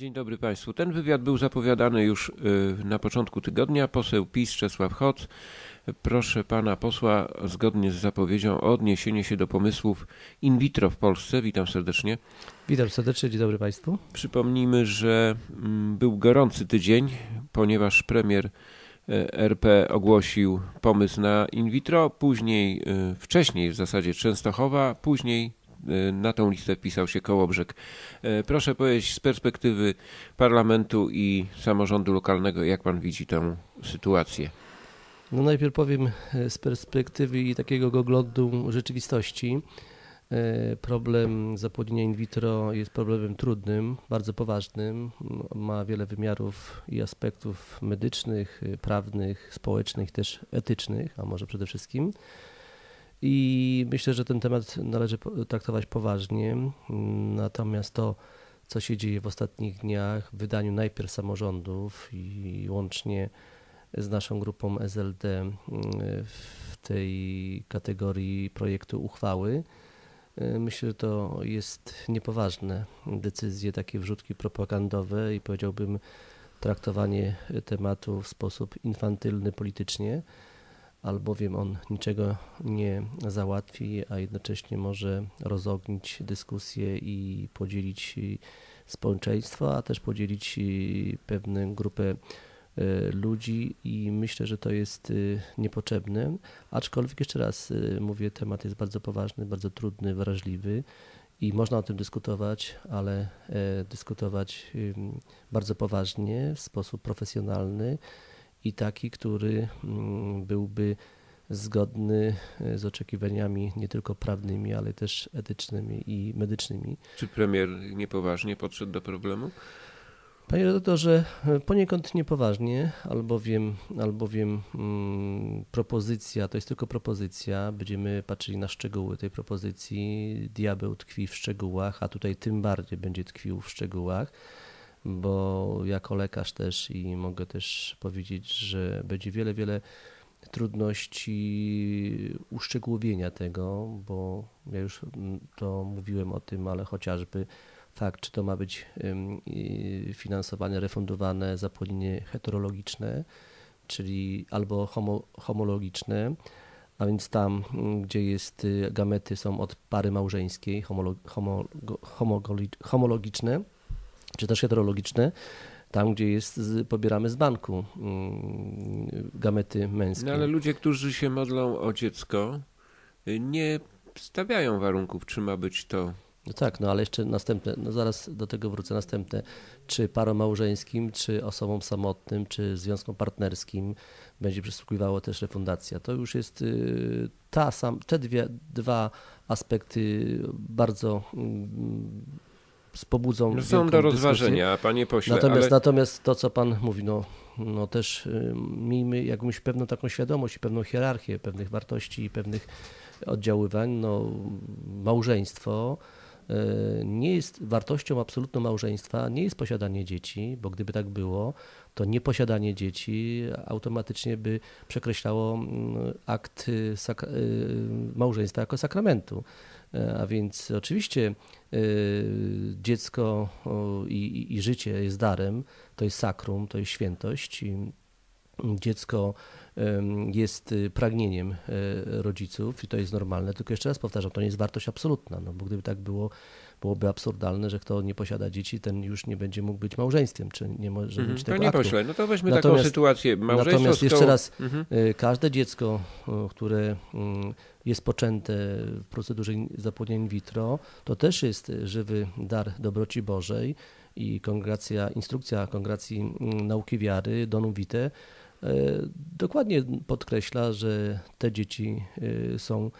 Dzień dobry Państwu. Ten wywiad był zapowiadany już y, na początku tygodnia. Poseł PiS Czesław Hoc. Proszę pana posła, zgodnie z zapowiedzią, o odniesienie się do pomysłów in vitro w Polsce. Witam serdecznie. Witam serdecznie, dzień dobry Państwu. Przypomnijmy, że mm, był gorący tydzień, ponieważ premier y, RP ogłosił pomysł na in vitro, później, y, wcześniej w zasadzie Częstochowa, później na tą listę wpisał się Kołobrzeg. Y, proszę powiedzieć z perspektywy parlamentu i samorządu lokalnego, jak pan widzi tę sytuację? No najpierw powiem y, z perspektywy takiego oglądu rzeczywistości. Problem zapłodnienia in vitro jest problemem trudnym, bardzo poważnym. Ma wiele wymiarów i aspektów medycznych, prawnych, społecznych, też etycznych, a może przede wszystkim. I myślę, że ten temat należy traktować poważnie. Natomiast to, co się dzieje w ostatnich dniach w wydaniu najpierw samorządów i łącznie z naszą grupą SLD mm, w tej kategorii projektu uchwały, y, myślę, że to jest niepoważne decyzje, takie wrzutki propagandowe i powiedziałbym traktowanie tematu w sposób infantylny politycznie albowiem on niczego nie załatwi, a jednocześnie może rozognić dyskusję i podzielić społeczeństwo, a też podzielić pewną grupę e, ludzi i myślę, że to jest e, niepotrzebne. Aczkolwiek jeszcze raz e, mówię, temat jest bardzo poważny, bardzo trudny, wrażliwy i można o tym dyskutować, ale dyskutować bardzo poważnie, w sposób profesjonalny i taki, który mm, byłby zgodny e, z oczekiwaniami nie tylko prawnymi, ale też etycznymi i medycznymi. Czy premier niepoważnie podszedł do problemu? Panie redaktorze, e, poniekąd niepoważnie, albowiem, albowiem mm, propozycja to jest tylko propozycja. Będziemy patrzyli na szczegóły tej propozycji. Diabeł tkwi w szczegółach, a tutaj tym bardziej będzie tkwił w szczegółach bo jako lekarz też i mogę też powiedzieć, że będzie wiele, wiele trudności uszczegółowienia tego, bo ja już to mówiłem o tym, ale chociażby fakt, czy to ma być finansowane, refundowane zapłodnienie heterologiczne, czyli albo homo, homologiczne, a więc tam, gdzie jest y, gamety są od pary małżeńskiej, homolog, homologiczne, czy też heterologiczne, tam gdzie jest, pobieramy z banku mm, gamety męskie. No ale ludzie, którzy się modlą o dziecko, y, nie stawiają warunków, czy ma być to no tak, no ale jeszcze następne, no zaraz do tego wrócę, następne, czy paromałżeńskim, czy osobom samotnym, czy związkom partnerskim będzie przysługiwała też refundacja. To już jest y, ta sam, te dwie, dwa aspekty bardzo mm, pobudzą. No są do rozważenia, panie pośle. Natomiast, ale... natomiast to, co pan mówi, no, no też y, miejmy jakąś pewną taką świadomość i pewną hierarchię pewnych wartości i pewnych oddziaływań. No, małżeństwo y, nie jest wartością absolutną małżeństwa, nie jest posiadanie dzieci, bo gdyby tak było, to nieposiadanie dzieci automatycznie by przekreślało mm, akt y, małżeństwa jako sakramentu. E, a więc oczywiście e, dziecko i, i życie jest darem, to jest sakrum, to jest świętość. Dziecko jest pragnieniem e, rodziców i to jest normalne, tylko jeszcze raz powtarzam, to nie jest wartość absolutna, no bo gdyby tak było, byłoby absurdalne, że kto nie posiada dzieci, ten już nie będzie mógł być małżeństwem, czy nie może mhm. być tego Panie pośle, no to weźmy natomiast, taką sytuację. Małżeństwo natomiast jeszcze raz, mhm. każde dziecko, które mm, jest poczęte w procedurze zapłodnienia in vitro, to też jest żywy dar dobroci Bożej i kongregacja, instrukcja Kongregacji mm, Nauki Wiary, Donum Vitae, dokładnie podkreśla, że te dzieci są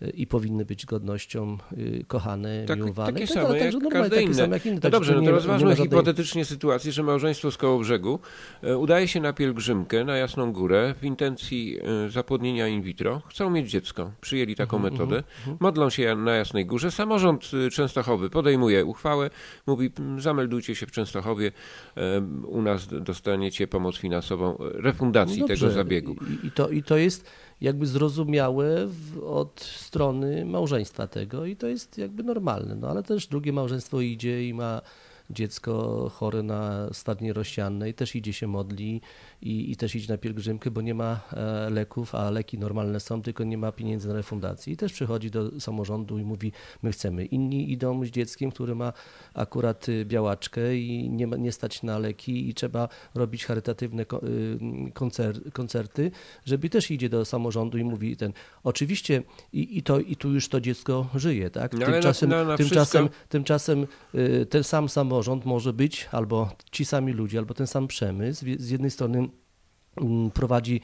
i powinny być godnością y, kochane, tak, miłowane. Takie tak, same, jak każde inne. Same jak inne. No dobrze, no to rozważmy hipotetycznie sytuację, że małżeństwo z koło brzegu e, udaje się na pielgrzymkę na Jasną Górę w intencji e, zapłodnienia in vitro. Chcą mieć dziecko. Przyjęli taką mhm, metodę. Mhm. Mhm. Modlą się na Jasnej Górze. Samorząd y, Częstochowy podejmuje uchwałę. Mówi, zameldujcie się w Częstochowie. E, u nas dostaniecie pomoc finansową, refundacji no tego zabiegu. I, to, I to jest jakby zrozumiałe od strony małżeństwa tego i to jest jakby normalne. No ale też drugie małżeństwo idzie i ma dziecko chore na stadnie rozsianne i też idzie się modli i, i też idzie na pielgrzymkę, bo nie ma e, leków, a leki normalne są, tylko nie ma pieniędzy na refundację. I też przychodzi do samorządu i mówi, my chcemy. Inni idą z dzieckiem, który ma akurat y, białaczkę i nie, ma, nie stać na leki i trzeba robić charytatywne y, koncerty, żeby też idzie do samorządu i mówi ten. Oczywiście i, i, to, i tu już to dziecko żyje, tak? No, tymczasem, na, na tymczasem, tymczasem y, ten sam samorząd może być, albo ci sami ludzie, albo ten sam przemysł z jednej strony prowadzi Y,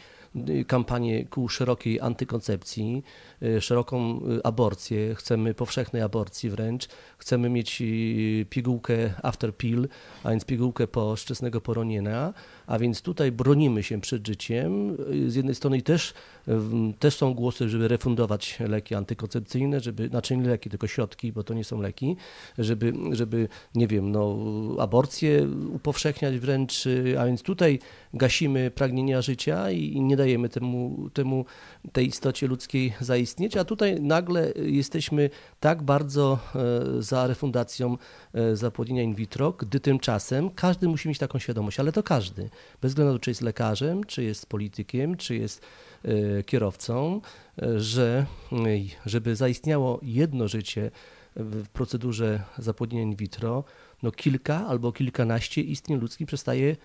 kampanię ku szerokiej antykoncepcji, y, szeroką y, aborcję, chcemy powszechnej aborcji wręcz, chcemy mieć pigułkę after pill, a więc pigułkę po wczesnego poronienia, a więc tutaj bronimy się przed życiem. Z jednej strony też, też są głosy, żeby refundować leki antykoncepcyjne, żeby, znaczy nie leki, tylko środki, bo to nie są leki, żeby, żeby nie wiem, no, aborcję upowszechniać wręcz, a więc tutaj gasimy pragnienia życia i nie dajemy temu, temu tej istocie ludzkiej zaistnieć, a tutaj nagle jesteśmy tak bardzo e, za refundacją e, zapłodnienia in vitro, gdy tymczasem każdy musi mieć taką świadomość, ale to każdy, bez względu czy jest lekarzem, czy jest politykiem, czy jest e, kierowcą, że żeby zaistniało jedno życie w procedurze zapłodnienia in vitro, no kilka albo kilkanaście istnień ludzkich przestaje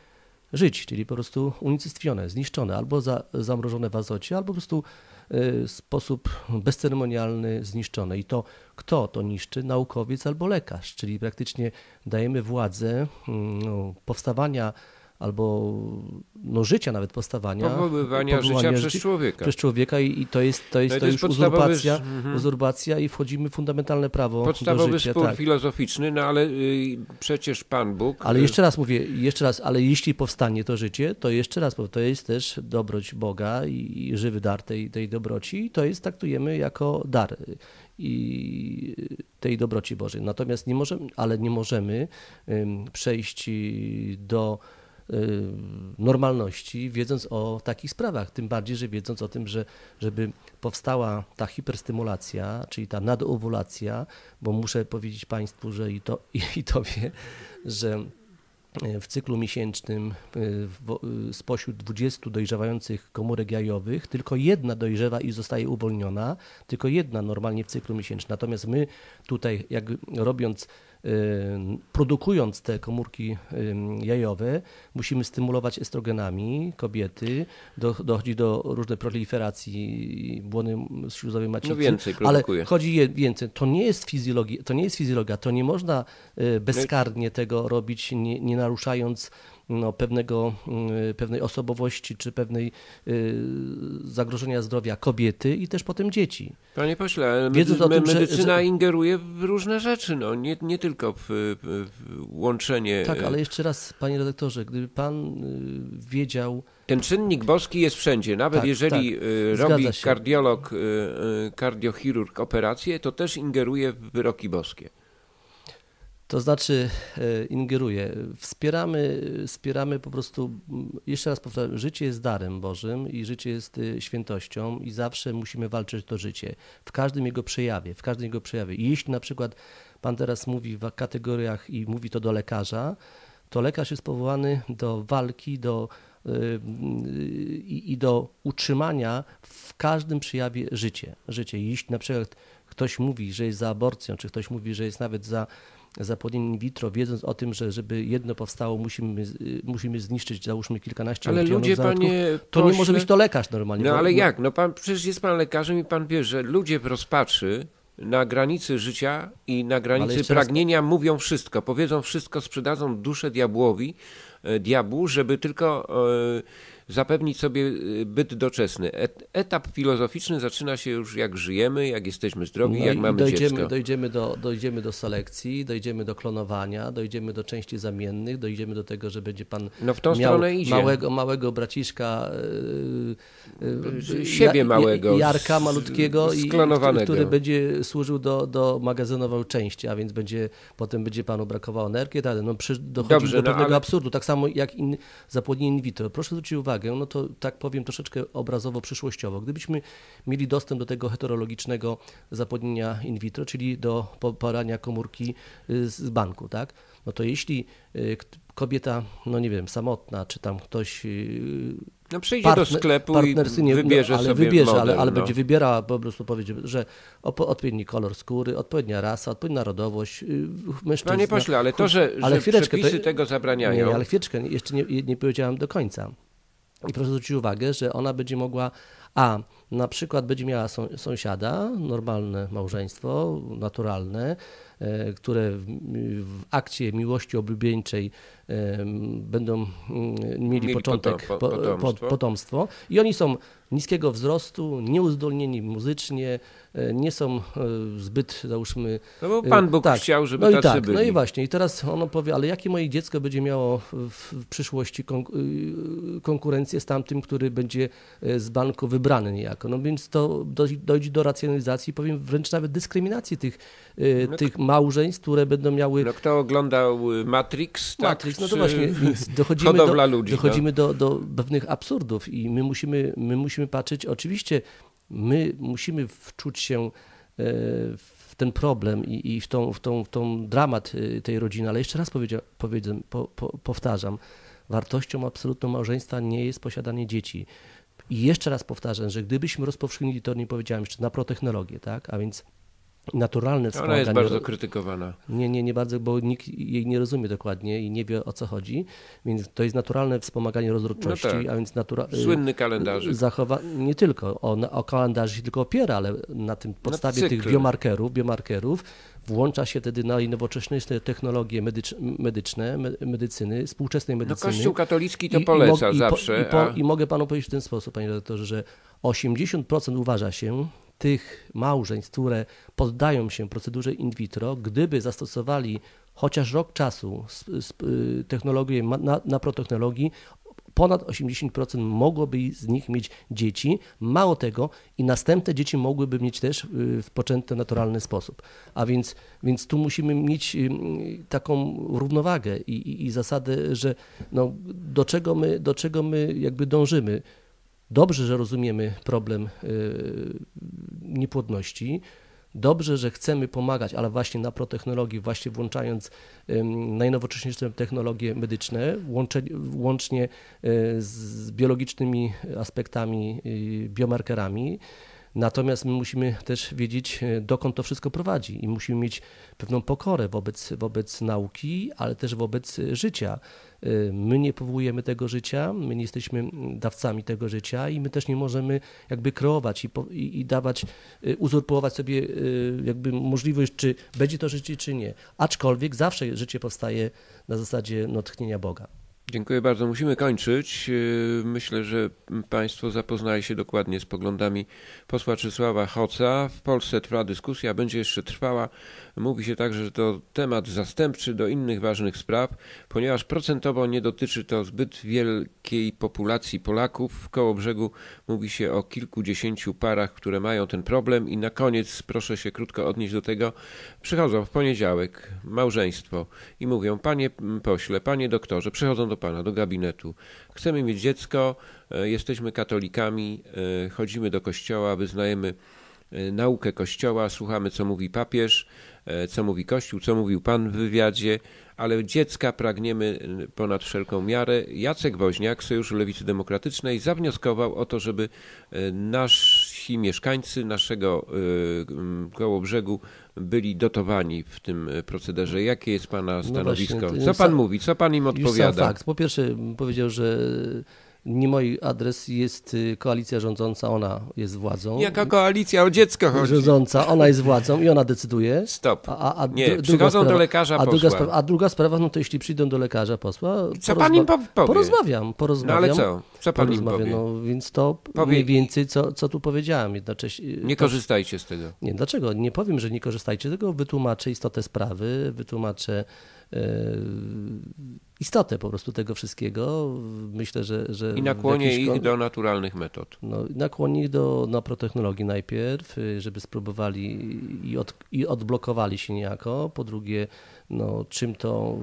żyć, czyli po prostu unicestwione, zniszczone, albo za, zamrożone w azocie, albo po prostu w sposób bezceremonialny zniszczone. I to kto to niszczy? Naukowiec albo lekarz, czyli praktycznie dajemy władzę mm, no, powstawania albo no, życia nawet powstawania. Powoływania życia przez człowieka. Przez człowieka i, i to jest, to jest, no to, to jest już uzurpacja, mhm. uzurpacja i wchodzimy w fundamentalne prawo Podstawowy do życia. spór tak. filozoficzny, no ale y, przecież Pan Bóg... Ale y, jeszcze raz mówię, jeszcze raz, ale jeśli powstanie to życie, to jeszcze raz, bo to jest też dobroć Boga i, i żywy dar tej, tej dobroci, to jest traktujemy jako dar i tej dobroci Bożej. Natomiast nie możemy, ale nie możemy przejść do Y, normalności, wiedząc o takich sprawach. Tym bardziej, że wiedząc o tym, że żeby powstała ta hiperstymulacja, czyli ta nadowulacja, bo muszę powiedzieć Państwu, że i to, i, i to wie, że w cyklu miesięcznym y, spośród 20 dojrzewających komórek jajowych tylko jedna dojrzewa i zostaje uwolniona, tylko jedna normalnie w cyklu miesięcznym. Natomiast my tutaj, jak robiąc produkując te komórki jajowe, musimy stymulować estrogenami kobiety, do, dochodzi do różnej proliferacji błony śluzowej macicy. No więcej produkuje. Ale chodzi więcej. To nie jest fizjologia, to nie jest fizjologia, to nie można e, bezkarnie tego robić, nie, nie naruszając no, pewnego, mm, pewnej osobowości czy pewnej y, zagrożenia zdrowia kobiety i też potem dzieci. Panie pośle, Wiedząc tym, medycyna że, ingeruje w różne rzeczy, no, nie, nie tylko w, w łączenie. Tak, ale jeszcze raz, panie redaktorze, gdyby pan y, wiedział. Ten czynnik boski jest wszędzie. Nawet tak, jeżeli tak, y, robi kardiolog, kardiochirurg operację, to też ingeruje w wyroki boskie. To znaczy e, ingeruje. Wspieramy, wspieramy po prostu, jeszcze raz powtarzam, życie jest darem Bożym i życie jest e, świętością i zawsze musimy walczyć to życie. W każdym jego przejawie, w każdym jego przejawie. I jeśli na przykład Pan teraz mówi w kategoriach i mówi to do lekarza, to lekarz jest powołany do walki, do e, i, i do utrzymania w każdym przejawie życie. życie. Jeśli na przykład ktoś mówi, że jest za aborcją, czy ktoś mówi, że jest nawet za zapłodnienie in vitro, wiedząc o tym, że żeby jedno powstało, musimy, musimy zniszczyć załóżmy kilkanaście ale ludzie, panie to nie może być to lekarz normalnie. No bo, ale jak? No pan, przecież jest pan lekarzem i pan wie, że ludzie w rozpaczy na granicy życia i na granicy pragnienia raz... mówią wszystko, powiedzą wszystko, sprzedadzą duszę diabłowi, e, diabłu, żeby tylko e, zapewnić sobie y, byt doczesny. Etap filozoficzny zaczyna się już jak żyjemy, jak jesteśmy zdrowi, no jak mamy dojdziemy, dziecko. Dojdziemy do, dojdziemy do selekcji, dojdziemy do klonowania, dojdziemy do części zamiennych, dojdziemy do tego, że będzie pan no w tą miał stronę idzie. małego, małego braciszka, yy, siebie małego, Jarka malutkiego, i, który będzie służył do, do magazynował części, a więc będzie, potem będzie panu brakowało energii. Tak, no, dochodzi Dobrze, do no pewnego no, ale... absurdu, tak samo jak in, zapłodnienie in vitro. Proszę zwrócić uwagę, uwagę, no to tak powiem troszeczkę obrazowo, przyszłościowo. Gdybyśmy mieli dostęp do tego heterologicznego zapłodnienia in vitro, czyli do poparania komórki y, z banku, tak? no to jeśli kobieta, no nie wiem, samotna, czy tam ktoś no przyjdzie partner, do sklepu i wybierze no, ale sobie wybierze, model, ale, ale no. będzie wybierała po prostu powiedzieć, że odpowiedni kolor skóry, odpowiednia rasa, odpowiednia narodowość, y, mężczyzna. Panie pośle, ale to, że, ale że przepisy to, tego zabraniają... Nie, ale chwileczkę, jeszcze nie, nie powiedziałem do końca. I proszę zwrócić uwagę, że ona będzie mogła, a na przykład będzie miała sąsiada, normalne małżeństwo, naturalne, e, które w, w akcie miłości oblubieńczej będą mm, mieli, mieli początek, potomstwo. potomstwo. I oni są niskiego wzrostu, nieuzdolnieni muzycznie, e, nie są e, zbyt, załóżmy... No bo Pan Bóg tak. chciał, żeby no tacy i tak, byli. No i właśnie, i teraz ono powie, ale jakie moje dziecko będzie miało w przyszłości y, konkurencję z tamtym, który będzie z banku wybrany niejako. No więc to dojdzie do racjonalizacji, powiem wręcz nawet dyskryminacji tych, y, no tych małżeństw, które będą miały... No kto oglądał y, Matrix, tak? Matrix, no to właśnie, więc dochodzimy, do, ludzi, dochodzimy no. do, do pewnych absurdów i my musimy, my musimy patrzeć, oczywiście my musimy wczuć się e, w ten problem i, i w, tą, w, tą, w tą dramat y, tej rodziny, ale jeszcze raz powiedzę, po, po, powtarzam, wartością absolutną małżeństwa nie jest posiadanie dzieci. I jeszcze raz powtarzam, że gdybyśmy rozpowszechnili to, nie powiedziałem jeszcze, na protechnologię, tak, a więc naturalne wspomaganie. Ona jest bardzo krytykowana. Nie, nie, nie bardzo, bo nikt jej nie rozumie dokładnie i nie wie o co chodzi, więc to jest naturalne wspomaganie rozrodczości, no tak. a więc natura... Słynny kalendarzyk. Zachowa... Nie tylko o, o kalendarz się tylko opiera, ale na tym podstawie tych biomarkerów, biomarkerów włącza się wtedy najnowocześniejsze technologie medyczne, medycyny, współczesnej no, medycyny. No Kościół katolicki to poleca i, zawsze. I, po, po, I, mogę panu powiedzieć w ten sposób, panie doktorze, że 80% uważa się, tych małżeństw, które poddają się procedurze in vitro, gdyby zastosowali chociaż rok czasu y, technologię na, na protechnologii, ponad 80% mogłoby z nich mieć dzieci. Mało tego, i następne dzieci mogłyby mieć też y, w poczęty naturalny sposób. A więc, więc tu musimy mieć y, taką równowagę i, i, i zasadę, że no, do, czego my, do czego my jakby dążymy. Dobrze, że rozumiemy problem y, niepłodności. Dobrze, że chcemy pomagać, ale właśnie na protechnologii, właśnie włączając najnowocześniejsze technologie medyczne, łącznie y, z biologicznymi aspektami, y, biomarkerami. Natomiast my musimy też wiedzieć, dokąd to wszystko prowadzi i musimy mieć pewną pokorę wobec, wobec nauki, ale też wobec życia. Y, my nie powołujemy tego życia, my nie jesteśmy dawcami tego życia i my też nie możemy jakby kreować i, i, i dawać, uzurpować sobie jakby możliwość, czy będzie to życie, czy nie. Aczkolwiek zawsze życie powstaje na zasadzie no, tchnienia Boga. Dziękuję bardzo. Musimy kończyć. Yy, myślę, że Państwo zapoznali się dokładnie z poglądami posła Czesława Hoca. W Polsce trwa dyskusja, będzie jeszcze trwała. Mówi się także, że to temat zastępczy do innych ważnych spraw, ponieważ procentowo nie dotyczy to zbyt wielkiej populacji Polaków. W koło brzegu mówi się o kilkudziesięciu parach, które mają ten problem i na koniec, proszę się krótko odnieść do tego, przychodzą w poniedziałek małżeństwo i mówią, panie pośle, panie doktorze, przychodzą do pana, do gabinetu. Chcemy mieć dziecko, e, jesteśmy katolikami, e, chodzimy do kościoła, wyznajemy e, naukę kościoła, słuchamy co mówi papież, co mówi kościół, co mówił pan w wywiadzie, ale dziecka pragniemy ponad wszelką miarę. Jacek Woźniak, Sojuszu Lewicy Demokratycznej, zawnioskował o to, żeby nasi mieszkańcy naszego koło brzegu byli dotowani w tym procederze. Jakie jest Pana no stanowisko? No właśnie, co Pan mówi? Co Pan im odpowiada? fakt. Po pierwsze powiedział, że nie mój adres jest y, koalicja rządząca, ona jest władzą. Jaka koalicja? O dziecko chodzi. Rządząca, ona jest władzą i ona decyduje. Stop. A, a, nie, przychodzą sprawa, do lekarza a. Druga a druga sprawa, no to jeśli przyjdą do lekarza posła, co pan im powie? Porozmawiam, porozmawiam. No ale co? Co pan im powie? No więc to powie... mniej więcej, co, co tu powiedziałem. Jednocześnie, nie to... korzystajcie z tego. Nie, dlaczego? Nie powiem, że nie korzystajcie, tylko wytłumaczę istotę sprawy, wytłumaczę istotę po prostu tego wszystkiego. Myślę, że... że I nakłonię ich do naturalnych metod. No, nakłonię ich do naprotechnologii najpierw, y, żeby spróbowali i, od, i odblokowali się niejako. Po drugie, no, czym to,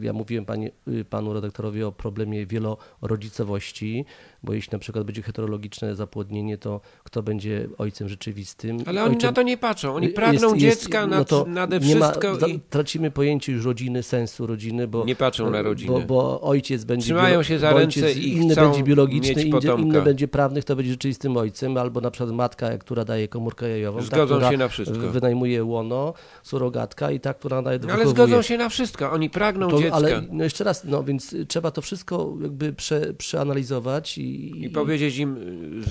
ja mówiłem pani, y, panu redaktorowi o problemie wielorodzicowości, bo jeśli na przykład będzie heterologiczne zapłodnienie, to kto będzie ojcem rzeczywistym? Ale oni na to nie patrzą, oni pragną jest, dziecka jest, no to nade wszystko. Ma, i... Tracimy pojęcie już rodziny, sensu rodziny, bo... Nie patrzą na rodzinę. Bo, bo ojciec będzie... Trzymają się za ręce i Inny będzie biologiczny, inny, będzie prawny, kto będzie rzeczywistym ojcem, albo na przykład matka, która daje komórkę jajową. Zgodzą ta, się na wszystko. Wynajmuje łono, surogatka i ta, która daje no, Ale zgodzą się na wszystko, oni pragną to, dziecka. Ale no jeszcze raz, no więc trzeba to wszystko jakby prze, przeanalizować i... I powiedzieć im,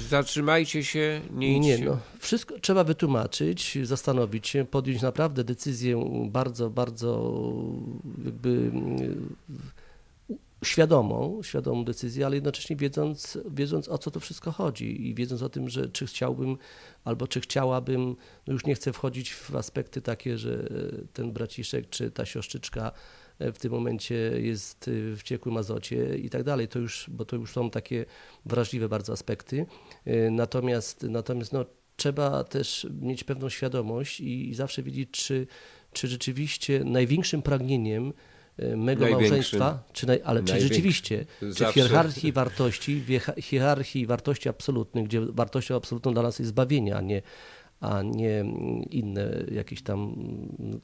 zatrzymajcie się, nie idźcie. Nie, no, wszystko trzeba wytłumaczyć, zastanowić się, podjąć naprawdę decyzję bardzo, bardzo jakby świadomą, świadomą decyzję, ale jednocześnie wiedząc, wiedząc o co to wszystko chodzi i wiedząc o tym, że czy chciałbym albo czy chciałabym, no już nie chcę wchodzić w aspekty takie, że ten braciszek czy ta siostrzyczka w tym momencie jest w ciekłym azocie i tak dalej, to już, bo to już są takie wrażliwe bardzo aspekty. Natomiast, natomiast no, trzeba też mieć pewną świadomość i, i zawsze wiedzieć, czy, czy rzeczywiście największym pragnieniem E, mego małżeństwa, czy naj, ale czy rzeczywiście, czy w hierarchii wartości, w hierarchii wartości absolutnych, gdzie wartością absolutną dla nas jest zbawienie, a nie a nie inne jakieś tam.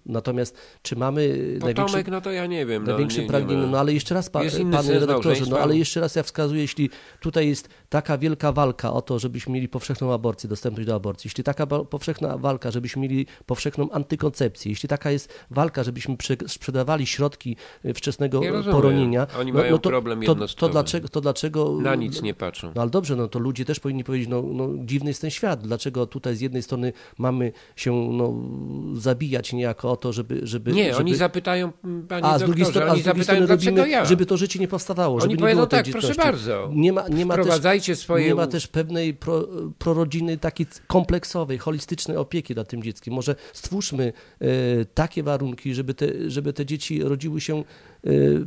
Natomiast czy mamy największy, no to ja nie wiem. No, największe no, pragnienie, no ale jeszcze raz, pa, panie redaktorze, no ale jeszcze raz ja wskazuję, jeśli tutaj jest taka wielka walka o to, żebyśmy mieli powszechną aborcję, dostępność do aborcji, jeśli taka powszechna walka, żebyśmy mieli powszechną antykoncepcję, jeśli taka jest walka, żebyśmy sprzedawali środki y, wczesnego ja poronienia, Oni no, mają no to, problem to, to, dlaczego, to dlaczego... Na nic nie patrzą. No ale dobrze, no to ludzie też powinni powiedzieć, no, no dziwny jest ten świat, dlaczego tutaj z jednej strony strony mamy się no, zabijać niejako o to, żeby... żeby nie, żeby... oni zapytają, panie a, z drugiej strony, oni zapytają, dlaczego ja? Żeby to życie nie powstawało, żeby oni nie powiedzą było tak, proszę bardzo, nie ma, nie ma też, swoje... Nie ma też pewnej pro, prorodziny takiej kompleksowej, holistycznej opieki nad tym dzieckiem. Może stwórzmy e, takie warunki, żeby te, żeby te dzieci rodziły się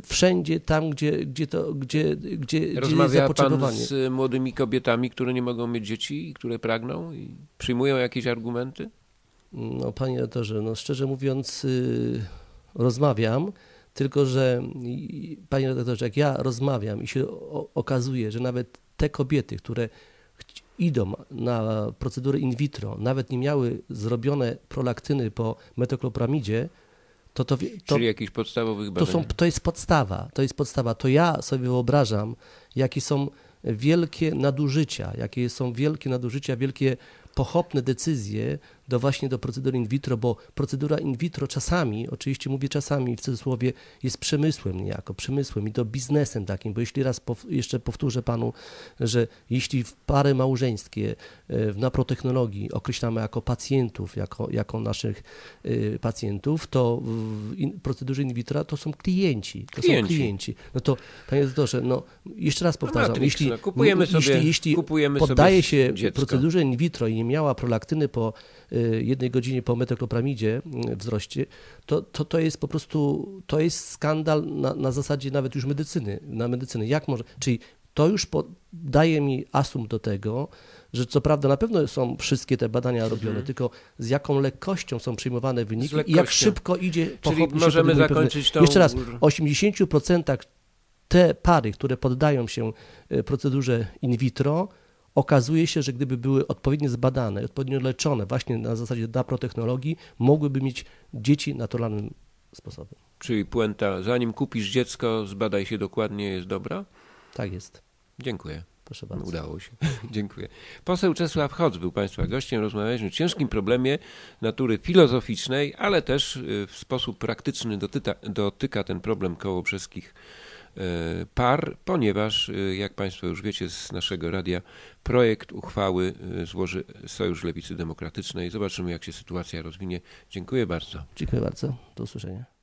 wszędzie tam, gdzie, gdzie, to, gdzie, gdzie, Rozmawia gdzie jest pan z młodymi kobietami, które nie mogą mieć dzieci i które pragną i przyjmują jakieś argumenty? No panie redaktorze, no szczerze mówiąc yy, rozmawiam, tylko że panie redaktorze, jak ja rozmawiam i się okazuje, że nawet te kobiety, które idą na procedury in vitro, nawet nie miały zrobione prolaktyny po metoklopiramidzie, to, to, to, Czyli jakichś podstawowych badań. To, są, to jest podstawa, to jest podstawa. To ja sobie wyobrażam, jakie są wielkie nadużycia, jakie są wielkie nadużycia, wielkie pochopne decyzje do właśnie do procedury in vitro, bo procedura in vitro czasami, oczywiście mówię czasami w cudzysłowie, jest przemysłem niejako, przemysłem i to biznesem takim, bo jeśli raz pow, jeszcze powtórzę panu, że jeśli w pary małżeńskie e, na protechnologii określamy jako pacjentów, jako, jako naszych y, pacjentów, to w in, procedurze in vitro to są klienci, to klienci. są klienci. No to panie doktorze, no jeszcze raz powtarzam, no jeśli, kupujemy sobie, jeśli, jeśli kupujemy poddaje się dziecko. procedurze in vitro i nie miała prolaktyny po y, jednej godzinie po metoklopramide y, wzroście, to, to, to jest po prostu, to jest skandal na, na zasadzie nawet już medycyny, na medycyny. Jak może, czyli to już po, daje mi asumpt do tego, że co prawda na pewno są wszystkie te badania mhm. robione, tylko z jaką lekkością są przyjmowane wyniki i jak szybko idzie Czyli możemy zakończyć pewne... Jeszcze raz, w 80% te pary, które poddają się y, procedurze in vitro, okazuje się, że gdyby były odpowiednio zbadane, odpowiednio leczone właśnie na zasadzie naprotechnologii, mogłyby mieć dzieci naturalnym sposobem. Czyli puenta, zanim kupisz dziecko, zbadaj się dokładnie, jest dobra? Tak jest. Dziękuję. Proszę bardzo. Udało się. Dziękuję. Poseł Czesław Chodz był Państwa gościem. Rozmawialiśmy o ciężkim problemie natury filozoficznej, ale też y, w sposób praktyczny dotyka, dotyka ten problem kołobrzeskich E, par, ponieważ, e, jak Państwo już wiecie z naszego radia, projekt uchwały e, złoży Sojusz Lewicy Demokratycznej. Zobaczymy, jak się sytuacja rozwinie. Dziękuję bardzo. Dziękuję bardzo. Do usłyszenia.